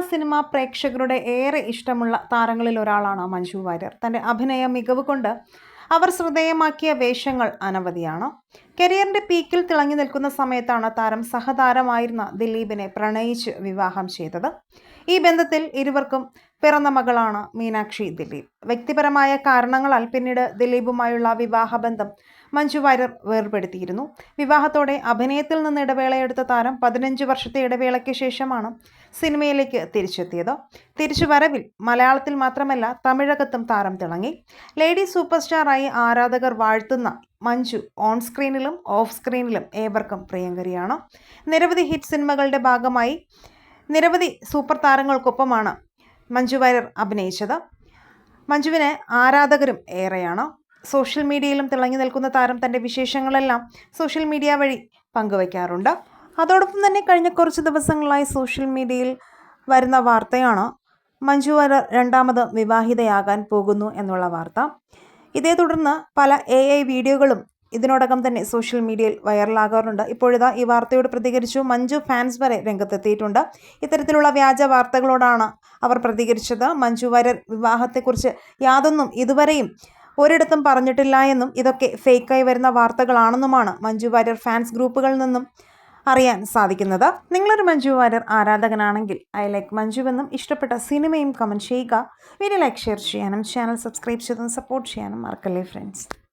Cinema പ്രേക്ഷകരുടെ ഏറെ ഇഷ്ടമുള്ള താരങ്ങളിൽ ഒരാളാണ് മഞ്ജു വാര്യർ. തന്റെ അഭിനയ മികവ് കൊണ്ട് അവർ ശ്രദ്ധേയമാക്കിയ വേഷങ്ങൾ അനവധിയാണ്. കരിയറിന്റെ പീക്കിൽ തിളങ്ങി നിൽക്കുന്ന സമയത്താണ് താരം സഹതാരമായിരുന്ന ദിലീപിനെ പ്രണയിച്ച് വിവാഹം ചെയ്തത്. ഈ ബന്ധത്തിൽ ഇരുവർക്കും പിറന്ന മകളാണ് മീനാക്ഷി ദിലീപ്. വ്യക്തിപരമായ കാരണങ്ങളാൽ പിന്നീട് ദിലീപുമായുള്ള വിവാഹബന്ധം മഞ്ജു വാര്യർ വേർപെടുത്തിയിരുന്നു. വിവാഹത്തോടെ അഭിനയത്തിൽ നിന്ന് ഇടവേളയെടുത്ത താരം പതിനഞ്ച് വർഷത്തെ ഇടവേളയ്ക്ക് ശേഷമാണ് സിനിമയിലേക്ക് തിരിച്ചെത്തിയത്. തിരിച്ചുവരവിൽ മലയാളത്തിൽ മാത്രമല്ല തമിഴകത്തും താരം തിളങ്ങി. ലേഡി സൂപ്പർ സ്റ്റാറായി ആരാധകർ വാഴ്ത്തുന്ന മഞ്ജു ഓൺ സ്ക്രീനിലും ഓഫ് സ്ക്രീനിലും ഏവർക്കും പ്രിയങ്കരിയാണ്. നിരവധി ഹിറ്റ് സിനിമകളുടെ ഭാഗമായി നിരവധി സൂപ്പർ താരങ്ങൾക്കൊപ്പമാണ് മഞ്ജു വാര്യർ അഭിനയിച്ചത്. മഞ്ജുവിന് ആരാധകരും ഏറെയാണ്. സോഷ്യൽ മീഡിയയിലും തിളങ്ങി നിൽക്കുന്ന താരം തന്റെ വിശേഷങ്ങളെല്ലാം സോഷ്യൽ മീഡിയ വഴി പങ്കുവയ്ക്കാറുണ്ട്. അതോടൊപ്പം തന്നെ കഴിഞ്ഞ കുറച്ച് ദിവസങ്ങളായി സോഷ്യൽ മീഡിയയിൽ വരുന്ന വാർത്തയാണ് മഞ്ജു വാര്യർ രണ്ടാമത് വിവാഹിതയാകാൻ പോകുന്നു എന്നുള്ള വാർത്ത. ഇതേ തുടർന്ന് പല എ ഐ വീഡിയോകളും ഇതിനോടകം തന്നെ സോഷ്യൽ മീഡിയയിൽ വൈറലാകാറുണ്ട്. ഇപ്പോഴിതാ ഈ വാർത്തയോട് പ്രതികരിച്ചു മഞ്ജു ഫാൻസ് വരെ രംഗത്തെത്തിയിട്ടുണ്ട്. ഇത്തരത്തിലുള്ള വ്യാജ വാർത്തകളോടാണ് അവർ പ്രതികരിച്ചത്. മഞ്ജു വാര്യർ വിവാഹത്തെക്കുറിച്ച് യാതൊന്നും ഇതുവരെയും ഒരിടത്തും പറഞ്ഞിട്ടില്ല എന്നും ഇതൊക്കെ ഫേക്കായി വരുന്ന വാർത്തകളാണെന്നുമാണ് മഞ്ജു വാര്യർ ഫാൻസ് ഗ്രൂപ്പുകളിൽ നിന്നും അറിയാൻ സാധിക്കുന്നത്. നിങ്ങളൊരു മഞ്ജു വാര്യർ ആരാധകനാണെങ്കിൽ ഐ ലൈക്ക് മഞ്ജു എന്നും ഇഷ്ടപ്പെട്ട സിനിമയും കമന്റ് ചെയ്യുക. വീഡിയോ ലൈക്ക് ഷെയർ ചെയ്യാനും ചാനൽ സബ്സ്ക്രൈബ് ചെയ്തും സപ്പോർട്ട് ചെയ്യാനും മറക്കല്ലേ ഫ്രണ്ട്സ്